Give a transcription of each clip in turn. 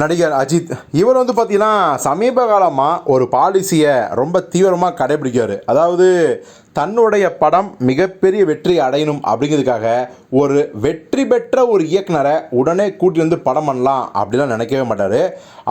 நடிகர் அஜித். இவர் வந்து பார்த்தீங்கன்னா சமீப காலமாக ஒரு பாலிசியை ரொம்ப தீவிரமாக கடைபிடிக்காரு அதாவது தன்னுடைய படம் மிகப்பெரிய வெற்றி அடையணும் அப்படிங்கிறதுக்காக ஒரு வெற்றி பெற்ற ஒரு இயக்குனரை உடனே கூட்டி வந்து படம் பண்ணலாம் அப்படிலாம் நினைக்கவே மாட்டார்.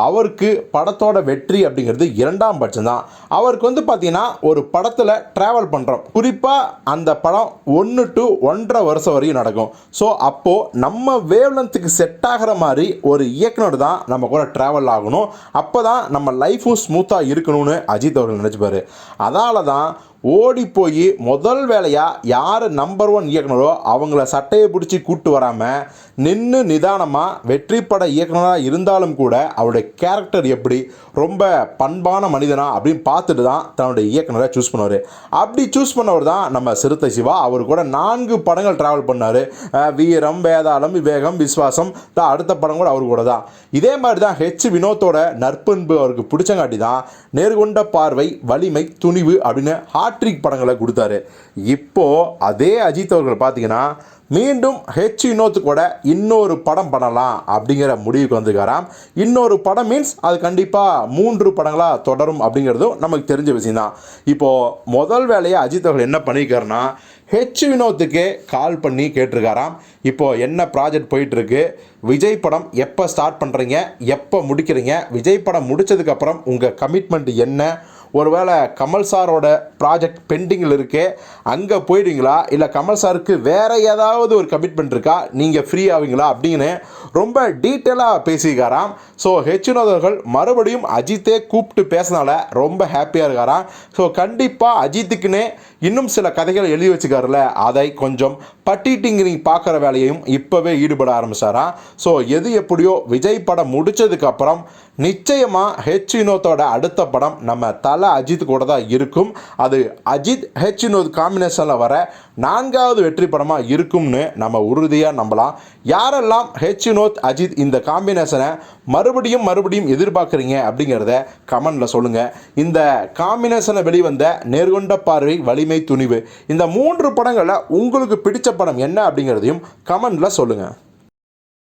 அவருக்கு படத்தோட வெற்றி அப்படிங்கிறது இரண்டாம் பட்சம் தான் அவருக்கு வந்து பார்த்திங்கன்னா ஒரு படத்தில் ட்ராவல் பண்ணுறோம் குறிப்பாக அந்த படம் ஒன்று டு ஒன்றரை வருஷம் வரையும் நடக்கும். ஸோ அப்போது நம்ம வேவ்லன்த்துக்கு செட் ஆகிற மாதிரி ஒரு இயக்குனர் தான் நம்ம கூட ட்ராவல் ஆகணும். அப்போ தான் நம்ம லைஃப்பும் ஸ்மூத்தாக இருக்கணும்னு அஜித் அவர்கள் நினச்சிப்பார். அதனால தான் ஓடி போய் முதல் வேலையாக யார் நம்பர் ஒன் இயக்குனரோ அவங்கள சட்டையை பிடிச்சி கூட்டு வராமல் நின்று நிதானமாக வெற்றி பட இயக்குனராக இருந்தாலும் கூட அவருடைய கேரக்டர் எப்படி ரொம்ப பண்பான மனிதனா அப்படின்னு பார்த்துட்டு தான் தன்னுடைய இயக்குனரை சூஸ் பண்ணுவார். அப்படி சூஸ் பண்ணவர் தான் நம்ம சிறுத்தை சிவா. அவர் கூட நான்கு படங்கள் ட்ராவல் பண்ணார். வீரம் வேதாளம் விவேகம் விஸ்வாசம் தான் அடுத்த படம் கூட அவர் கூட தான். இதே மாதிரி தான் ஹெச் வினோத்தோட நற்பண்பு அவருக்கு பிடிச்சங்காட்டி தான் நேர்கொண்ட பார்வை வலிமை துணிவு அப்படின்னு ஹாட்ரிக் படங்களை கொடுத்தாரு. இப்போது அதே அஜித் அவர்கள் பார்த்தீங்கன்னா மீண்டும் ஹெச் வினோத் கூட இன்னொரு படம் பண்ணலாம் அப்படிங்கிற முடிவுக்கு வந்துக்காராம் இன்னொரு படம் மீன்ஸ் அது கண்டிப்பாக மூன்று படங்களாக தொடரும் அப்படிங்கிறதும் நமக்கு தெரிஞ்ச விஷயம்தான். இப்போது முதல் வேலையை அஜித் அவர்கள் என்ன பண்ணியிருக்காருன்னா ஹெச் வினோத்துக்கே கால் பண்ணி கேட்டிருக்காராம். இப்போது என்ன ப்ராஜெக்ட் போயிட்டுருக்கு? விஜய் படம் எப்போ ஸ்டார்ட் பண்ணுறீங்க எப்போ முடிக்கிறீங்க? விஜய் படம் முடிச்சதுக்கப்புறம் உங்கள் கமிட்மெண்ட் என்ன? ஒருவேளை கமல் சாரோட ப்ராஜெக்ட் பெண்டிங்கில் இருக்கே அங்கே போயிடுவீங்களா? இல்லை கமல் சாருக்கு வேறு ஏதாவது ஒரு கமிட்மெண்ட் இருக்கா? நீங்கள் ஃப்ரீ ஆவீங்களா? அப்படின்னு ரொம்ப டீட்டெயிலாக பேசியிருக்காராம். ஸோ ஹெச் வினோதர்கள் மறுபடியும் அஜித்தே கூப்பிட்டு பேசினால ரொம்ப ஹாப்பியாக இருக்காராம். ஸோ கண்டிப்பாக அஜித்துக்குன்னே இன்னும் சில கதைகள் எழுதி வச்சுக்காருல அதை கொஞ்சம் பட்டிட்டிங்கிங் பார்க்குற வேலையையும் இப்போவே ஈடுபட ஆரம்பிச்சாராம். ஸோ எது எப்படியோ விஜய் படம் முடிச்சதுக்கப்புறம் நிச்சயமாக ஹெச் வினோத்தோட அடுத்த படம் நம்ம தலை அஜித் கூட தான் இருக்கும். அது அஜித் ஹெச் வினோத் காம்பினேஷனில் வர நான்காவது வெற்றி படமாக இருக்கும்னு நம்ம உறுதியாக நம்பலாம். யாரெல்லாம் ஹெச் வினோத் அஜித் இந்த காம்பினேஷனை மறுபடியும் மறுபடியும் எதிர்பார்க்குறீங்க அப்படிங்கிறத கமெண்டில் சொல்லுங்கள் இந்த காம்பினேஷனை வெளிவந்த நேர்கொண்ட பார்வை வலிமை துணிவு இந்த மூன்று படங்களில் உங்களுக்கு பிடிச்ச படம் என்ன அப்படிங்கிறதையும் கமெண்டில் சொல்லுங்கள்